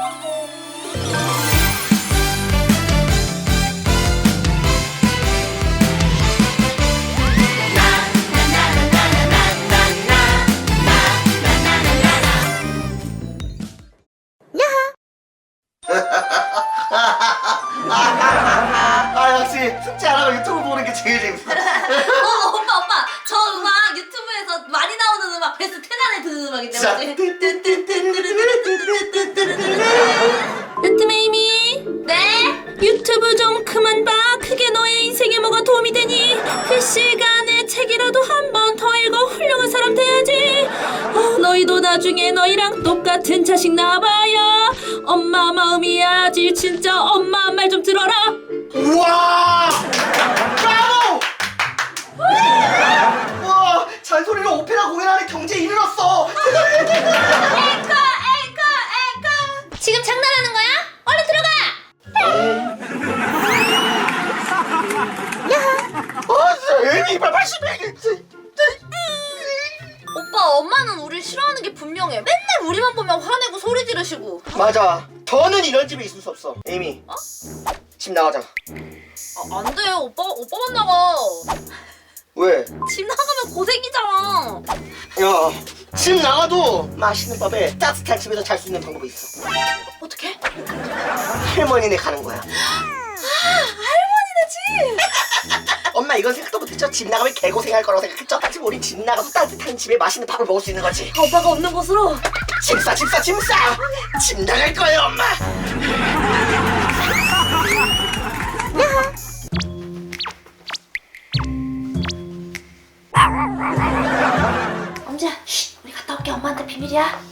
아 시간에 책이라도 한 번 더 읽어 훌륭한 사람 돼야지 어, 너희도 나중에 너희랑 똑같은 자식 낳아봐야 엄마 마음이야지 진짜 엄마 말 좀 들어라 우와! 브라보! 와 잔소리로 오페라 공연하는 경제에 이르렀어. 애미 이빨 80배. 오빠 엄마는 우리 싫어하는 게 분명해 맨날 우리만 보면 화내고 소리 지르시고 맞아. 저는 이런 집에 있을 수 없어. 에이미. 집 나가자. 아, 안 돼요 오빠 오빠만 나가 왜? 집 나가면 고생이잖아 야, 집 나가도 맛있는 밥에 따뜻한 집에서 잘 수 있는 방법이 있어. 어떻게? 할머니네 가는 거야. 할머니네 엄마 이건 생각도 못했죠? 집 나가면 개고생할 거라고 생각했죠? 지금 우리 집 나가서 따뜻한 집에 맛있는 밥을 먹을 수 있는 거지. 집 오빠가 없는 곳으로 집사 집사 집사 집 나갈 거예요 엄마 엄지야 쉿 우리 갔다 올게 엄마한테 비밀이야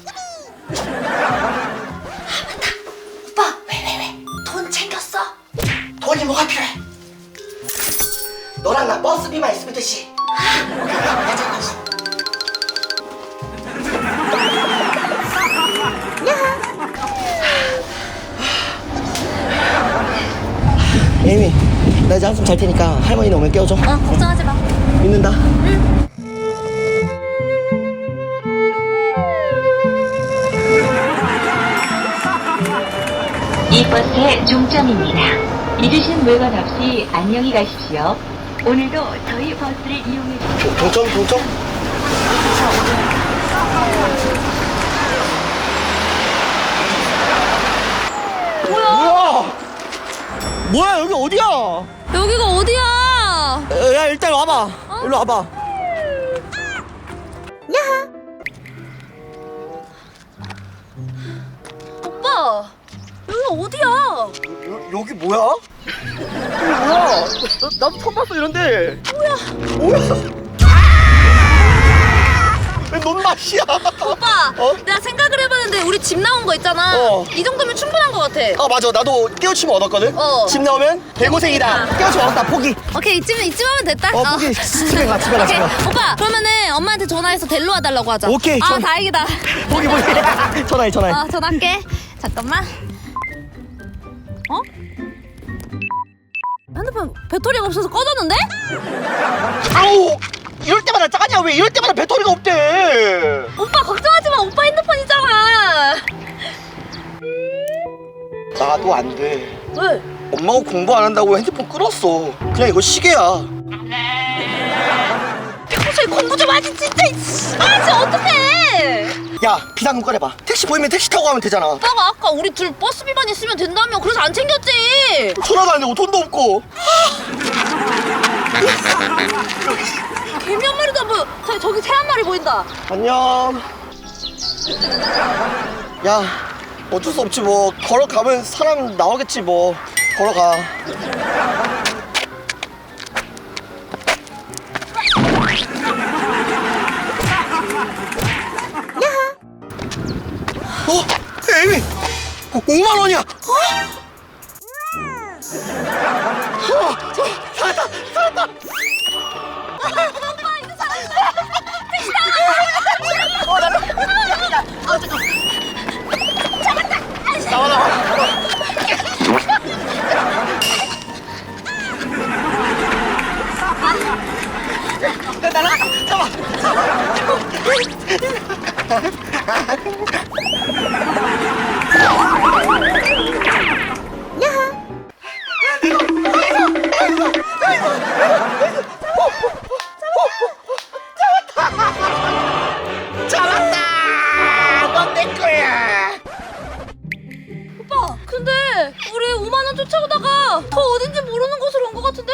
오면 깨워줘. 어 걱정하지 마. 믿는다. 이 버스의 종점입니다. 잊으신 물건 없이 안녕히 가십시오. 오늘도 저희 버스를 이용해 주세요. 동점 동점. 뭐야? 뭐야? 여기 어디야? 여기가 어디야 야, 야 일단 와봐 일로 와봐 오빠 여기가 어디야 여, 여기 뭐야? 여기 뭐야? 나, 나도 처음 봤어 이런데 뭐야? 뭐야? 왜넌 맛이야? 오빠 어? 내가 생각을 해봤는데 우리 집 나온 거 있잖아. 어. 이 정도면 충분한 거 같아. 아 맞아. 나도 깨우치면 얻었거든. 어. 집 나오면 개고생이다. 깨우치면 얻었다. 포기. 오케이 이쯤 이쯤 하면 됐다. 어 포기. 집에 가 집에 가 오케이 집에 가. 오빠 그러면은 엄마한테 전화해서 데리러 와달라고 하자. 오케이, 아 전- 다행이다. 포기 포기. 전화해 전화해. 아 전화할게. 잠깐만. 어? 핸드폰 배터리가 없어서 꺼졌는데? 아우 이럴 때마다 짜냐? 왜 이럴 때마다 배터리가 없대? 오빠 걱정하지 마. 오빠 핸드폰이잖아. 나도 안돼. 왜? 엄마가 공부 안 한다고 핸드폰 끊었어. 그냥 이거 시계야. 평소에 공부 좀 하지 진짜. 이 씨. 아 진짜 어떡해. 야 비상금 꺼내봐. 택시 보이면 택시 타고 가면 되잖아. 오빠가 아까 우리 둘 버스비만 있으면 된다며. 그래서 안 챙겼지. 전화도 안 되고 돈도 없고 개미 한 마리도 안 보여. 저, 저기 새 한 마리 보인다. 안녕. 야 어쩔 수 없지 뭐. 걸어가면 사람 나오겠지 뭐. 걸어가. 어? 에이미 5만 원이야. 어?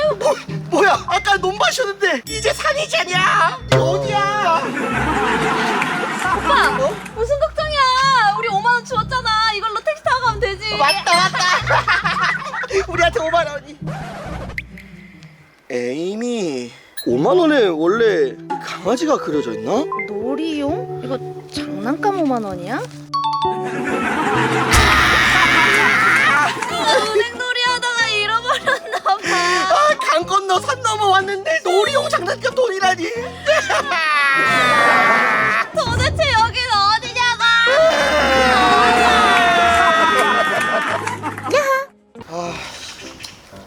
아유 뭐, 뭐야 아까 논밭이었는데 이제 산이잖냐 어디야 오빠 무슨 걱정이야 우리 5만원 주었잖아 이걸로 택시 타고 가면 되지 왔다 왔다 우리한테 5만 원이 에이미 5만 원에 원래 강아지가 그려져 있나? 놀이용? 이거 장난감 5만 원이야? 은행놀이 강 건너 산 넘어 왔는데 놀이용 장난감 돈이라니 도대체 여긴 어디냐고? 아,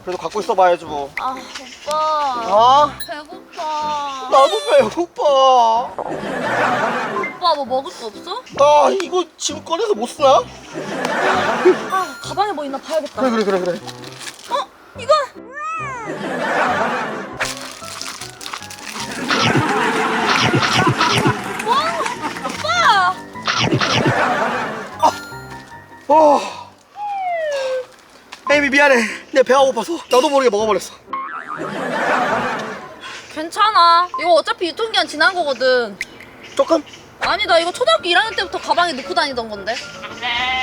그래도 갖고 있어봐야지 뭐 아 오빠 아, 배고파. 나도 배고파 오빠 뭐 먹을 거 없어? 아 이거 지금 꺼내서 못 쓰나? 아 가방에 뭐 있나 봐야겠다. 그래 그래 그래 그래 어 이거 와 오빠 어. 에이미 미안해 내 배가 고파서 나도 모르게 먹어버렸어 괜찮아. 이거 어차피 유통기한 지난 거거든. 조금? 아니 나 이거 초등학교 1학년 때부터 가방에 넣고 다니던 건데.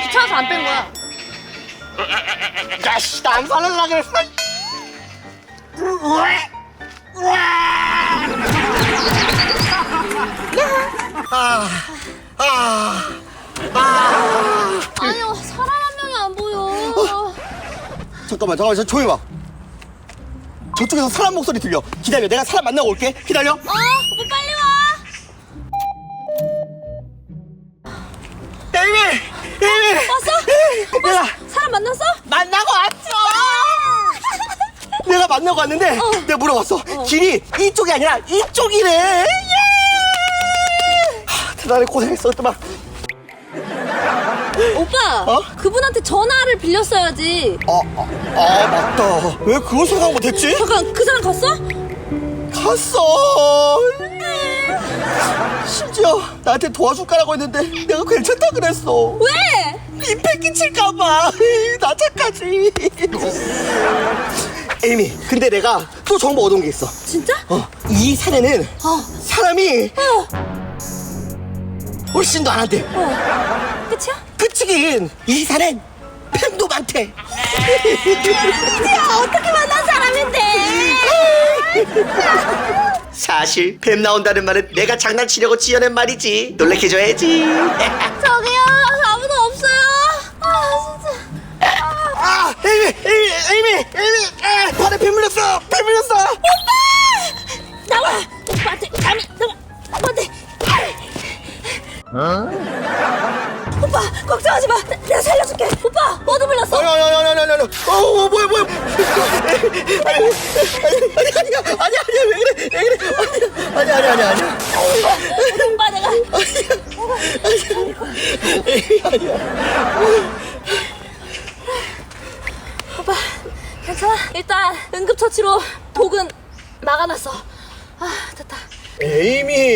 귀찮아서 안 뺀 거야. 야씨 나 안 살려라 그랬어 아, 아, 아. 아니요 사람 한 명이 안 보여. 잠깐만 잠깐만 저 조용히 봐 저쪽에서 사람 목소리 들려 기다려 내가 사람 만나고 올게 기다려 어 오빠 빨리 와. 에이미 에이미 왔어? 내가 사람 만났어? 만나고 왔죠 내가 만나고 왔는데 어. 내가 물어봤어 길이 이쪽이 아니라 이쪽이래 예! 하, 대단히 고생했어 그만 오빠 어? 그분한테 전화를 빌렸어야지. 아, 아, 아 맞다 왜 그걸 생각 못했지? 잠깐 그 사람 갔어? 갔어 심지어 나한테 도와줄 거라고 했는데 내가 괜찮다 그랬어 왜? 민폐 끼칠까봐 나 착하지 에이미 근데 내가 또 정보 얻은 게 있어 진짜? 어, 이 산에는 어. 사람이 어. 훨씬 더 안 한대 어. 끝이야? 그치긴 이 산엔 뱀도 많대 야 어떻게 만난 사람인데? 사실 뱀 나온다는 말은 내가 장난치려고 지어낸 말이지 놀래켜줘야지 저기요 아무도 없어요. 아 진짜. 아 에이미 에이미 에이미 에이미 아, 발에 뱀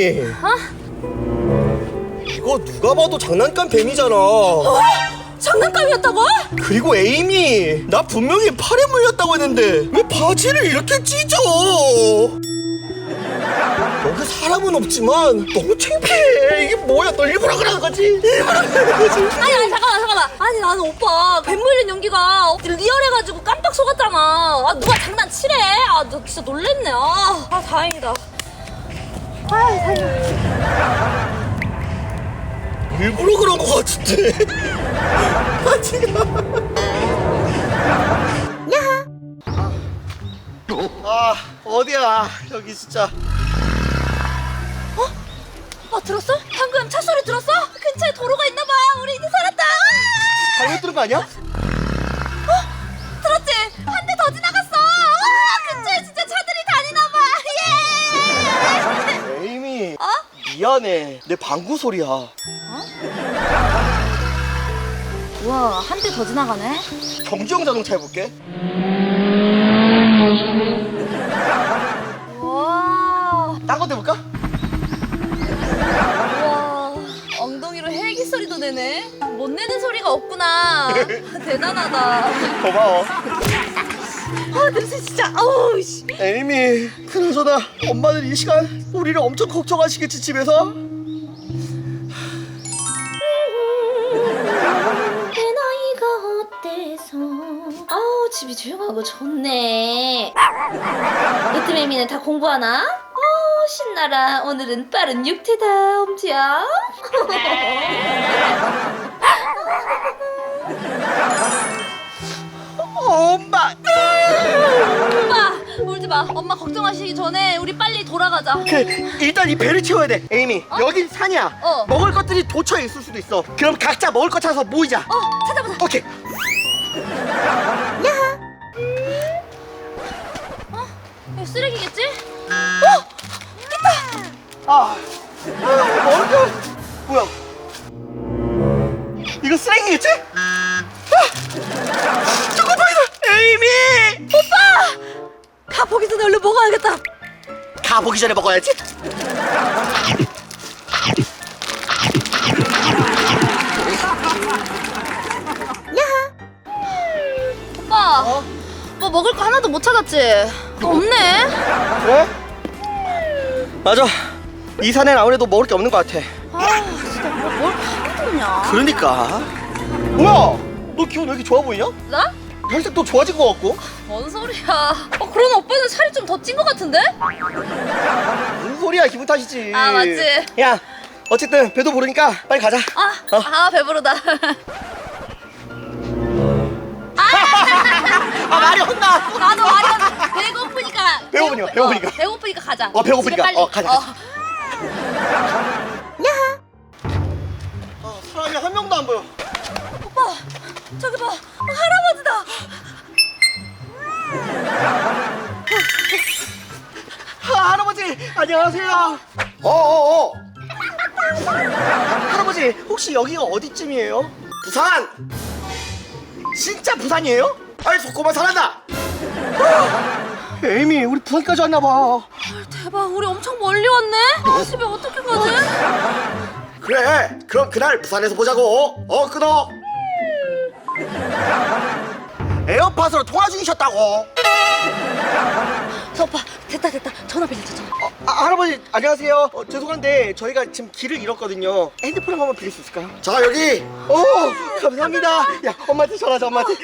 에이미 어? 이거 누가 봐도 장난감 뱀이잖아. 어? 장난감이었다고? 그리고 에이미 나 분명히 팔에 물렸다고 했는데 왜 바지를 이렇게 찢어? 여기 사람은 없지만 너무 창피해. 이게 뭐야 너 일부러 그러는 거지? 일부러 그러는 거지? 아니 아니 잠깐만 잠깐만. 아니 나는 오빠 뱀 물린 연기가 리얼해가지고 깜빡 속았잖아. 아 누가 장난치래? 아너 진짜 놀랬네. 아, 아 다행이다 아 다행이다 일부러 그런 거 같은데. 바지가 아 어디야? 여기 진짜. 어? 들었어? 방금 차 소리 들었어? 근처에 도로가 있나 봐. 우리 이제 살았다. 잘못 들은 거 아니야? 미안해. 내 방구 소리야. 우와 한 대 더 지나가네. 정지용 자동차 해볼게. 우와. 딴 것도 해볼까? 우와 엉덩이로 헬기 소리도 내네. 못 내는 소리가 없구나. 대단하다. 고마워. 아 냄새 진짜 어우 씨. 에이미 그나저나 엄마는 이 시간 우리를 엄청 걱정하시겠지 집에서? 내 나이가 어때서? 아우 집이 조용하고 좋네. 으뜸애미는 다 공부하나? 어 신나라. 오늘은 빠른 육퇴다 엄지야 엄마 걱정하시기 전에 우리 빨리 돌아가자. 그 일단 이 배를 채워야 돼. 에이미 여긴 산이야. 어. 먹을 것들이 도처에 있을 수도 있어. 그럼 각자 먹을 것 찾아서 모이자. 어 찾아보자. 오케이. 이거 쓰레기겠지? 아, 아 먹을 거 뭐야? 이거 쓰레기겠지? 가 보기 전에 먹어야지 오빠 어? 뭐 먹을 거 하나도 못 찾았지? 없네 그래? 맞아 이 산엔 아무래도 먹을 게 없는 것 같아 아 진짜 뭘 하나도 없냐 그러니까 뭐야 너 기분 왜 이렇게 좋아 보이냐? 나? 혈색도 좋아진 것 같고 뭔 소리야 어 그런 오빠는 살이 좀 더 찐 것 같은데? 무슨 소리야 기분 탓이지 아, 맞지. 야 어쨌든 배도 부르니까 빨리 가자 아, 어. 아 배부르다 아 말이 혼나 나도 말이야 배고프니까 배고프니까, 배고프니까. 어, 배고프니까 가자 어, 배고프니까. 집에 빨리. 어, 가자, 가자. 아, 사람이 한 명도 안 보여 저기 봐 할아버지다. 아, 할아버지 안녕하세요. 어어어. 할아버지 혹시 여기가 어디쯤이에요? 부산. 진짜 부산이에요? 아이 속고만 살았다 에이미 우리 부산까지 왔나봐. 대박. 우리 엄청 멀리 왔네. 아 집에 어떻게 가지? 그래 그럼 그날 부산에서 보자고. 어 끊어 에어팟으로 통화 중이셨다고. 저 오빠 됐다 됐다. 전화 빌리자 전화. 어, 아, 할아버지 안녕하세요. 어, 죄송한데 저희가 지금 길을 잃었거든요. 핸드폰 한 번만 빌릴 수 있을까요? 자 여기. 오 감사합니다. 야 엄마한테 전화하자 엄마한테.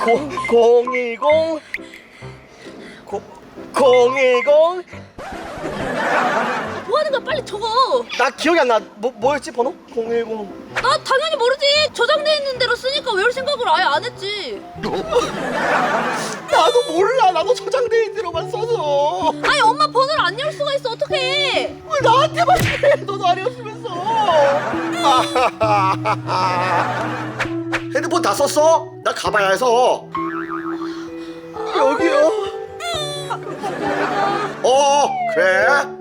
고, 010 고, 010 뭐 하는 거야? 빨리 적어. 나 기억이 안 나. 뭐, 뭐였지 번호? 010 나 당연히 모르지. 저장돼 있는 대로 쓰니까 외울 생각을 아예 안 했지. 나도 몰라. 나도 저장돼 있는 대로만 써서. 아니 엄마 번호를 안 외울 수가 있어. 어떡해? 왜 나한테만 그래 너도 아니었으면서 핸드폰 다 썼어? 나 가봐야 해서. 여기요. 어 그래? 아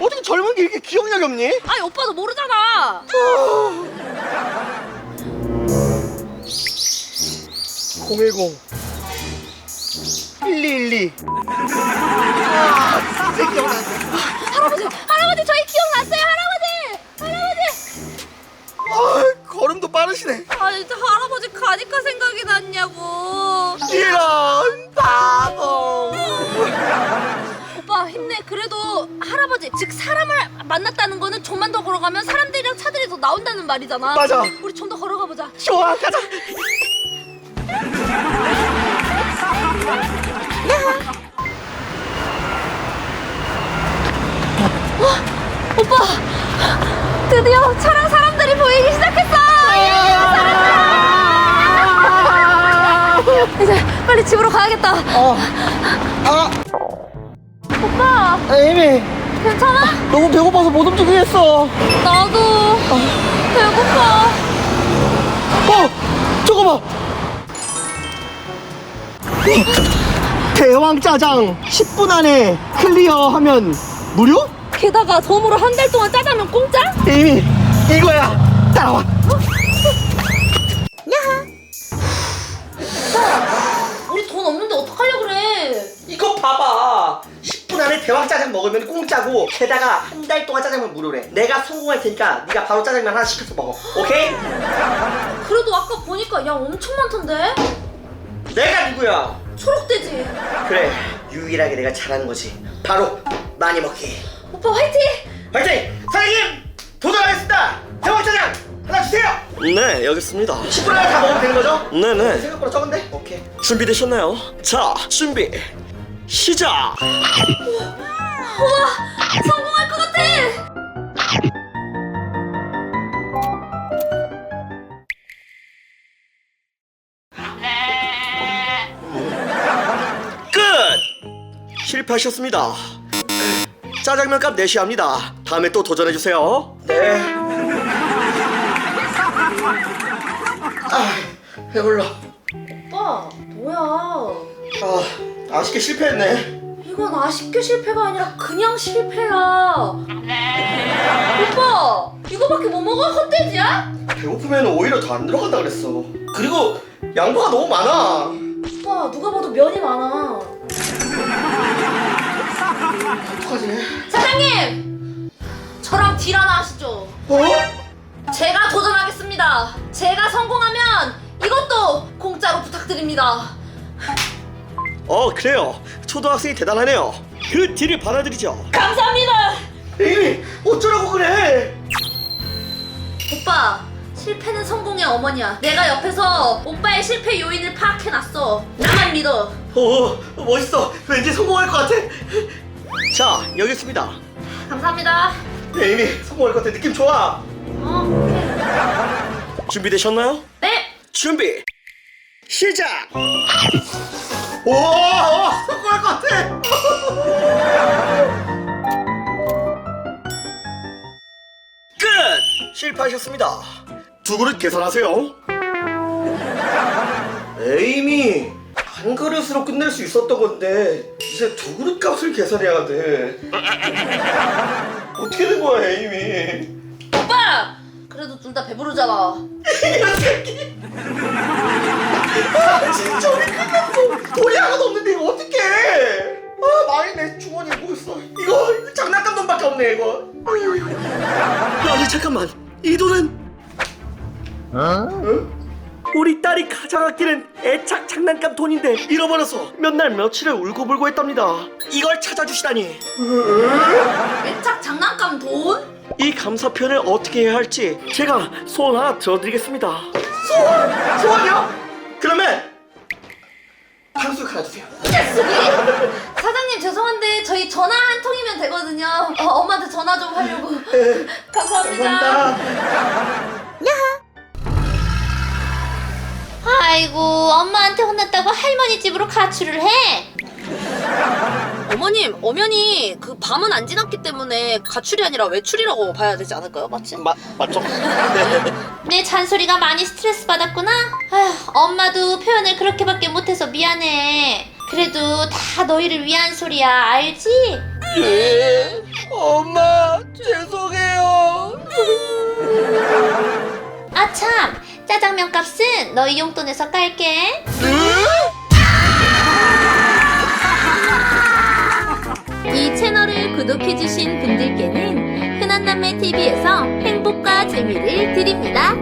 어떻게 젊은 게 이렇게 기억력이 없니? 아니 오빠도 모르잖아 010 1212 아, 진짜 기억나네. 할아버지 할아버지 저희 기억났어요 할아버지 할아버지 아, 걸음도 빠르시네. 아 진짜 할아버지 가니까 생각이 났냐고 이런 바보. 힘내 그래도 할아버지 즉 사람을 만났다는 거는 좀만 더 걸어가면 사람들이랑 차들이 더 나온다는 말이잖아. 맞아. 우리 좀 더 걸어가 보자. 좋아, 가자. 오빠. 드디어 차랑 사람들이 보이기 시작했어. 이제 빨리 집으로 가야겠다. 어. 아, 오빠 에이미, 괜찮아? 너무 배고파서 못 움직이겠어. 나도 배고파 어, 저거 봐. 대왕 짜장 10분 안에 클리어하면 무료? 게다가 덤으로 한 달 동안 짜장면 공짜? 에이미, 이거야. 따라와. 대왕 짜장 먹으면 공짜고 게다가 한 달 동안 짜장면 무료래. 내가 성공할 테니까 네가 바로 짜장면 하나 시켜서 먹어. 오케이? 그래도 아까 보니까 양 엄청 많던데? 내가 누구야? 초록돼지. 그래 유일하게 내가 잘하는 거지 바로 많이 먹기 오빠 화이팅! 화이팅! 사장님 도전하겠습니다 대왕 짜장 하나 주세요 네 여기 있습니다 10분 안에 다 먹으면 되는 거죠? 네네 생각보다 적은데? 오케이 준비되셨나요? 자 준비 시작 우와 성공할 것 같아. 끝! 실패하셨습니다 짜장면 값 내셔야 합니다 다음에 또 도전해주세요 네 아, 배불러 오빠 뭐야? 아, 아쉽게 실패했네 이건 아쉽게 실패가 아니라 그냥 실패야. 오빠 이거밖에 못 먹어 헛돼지야? 배고프면 오히려 더 안 들어간다 그랬어 그리고 양파가 너무 많아 오빠 누가 봐도 면이 많아. 어떡하지? 사장님 저랑 딜 하나 하시죠. 어? 제가 도전하겠습니다. 제가 성공하면 이것도 공짜로 부탁드립니다. 어 그래요 초등학생이 대단하네요 그 딜을 받아들이죠 감사합니다. 에이 어쩌라고 그래 오빠 실패는 성공의 어머니야. 내가 옆에서 오빠의 실패 요인을 파악해놨어. 나만 믿어. 오 멋있어 왠지 성공할 것 같아 자 여기 있습니다 감사합니다. 에이미 성공할 것 같아 느낌 좋아 어, 오케이. 준비되셨나요? 네. 준비 시작 오 성공할 것 같아. 끝! 실패하셨습니다. 두 그릇 계산하세요. 에이미 한 그릇으로 끝낼 수 있었던 건데 이제 두 그릇 값을 계산해야 돼. 어떻게 된 거야 에이미? 오빠. 그래도 둘 다 배부르잖아. 이런 새끼 아 진짜 우리 끝났어 돈이 하나도 없는데 이거 어떡해 아 망했네 주머니에 뭐 있어 이거, 이거 장난감 돈밖에 없네 이거 아니 잠깐만 이 돈은 어? 우리 딸이 가장 아끼는 애착 장난감 돈인데 잃어버려서 몇 날 며칠을 울고불고 했답니다 이걸 찾아주시다니 애착 장난감 돈? 이 감사 표현을 어떻게 해야 할지 제가 소원 하나 들어드리겠습니다. 소원? 소원이요? 그러면 탕수육 하나 주세요. 자식이? 사장님 죄송한데 저희 전화 한 통이면 되거든요. 어, 엄마한테 전화 좀 하려고. 감사합니다. 아이고 엄마한테 혼났다고 할머니 집으로 가출을 해? 어머님 엄연히 그 밤은 안 지났기 때문에 가출이 아니라 외출이라고 봐야 되지 않을까요? 맞지? 마, 맞죠? 내 잔소리가 많이 스트레스 받았구나? 아휴, 엄마도 표현을 그렇게밖에 못해서 미안해. 그래도 다 너희를 위한 소리야, 알지? 네. 엄마 죄송해요. 아, 참! 짜장면 값은 너희 용돈에서 깔게. 이 채널을 구독해주신 분들께는 흔 한남매TV에서 행복과 재미를 드립니다.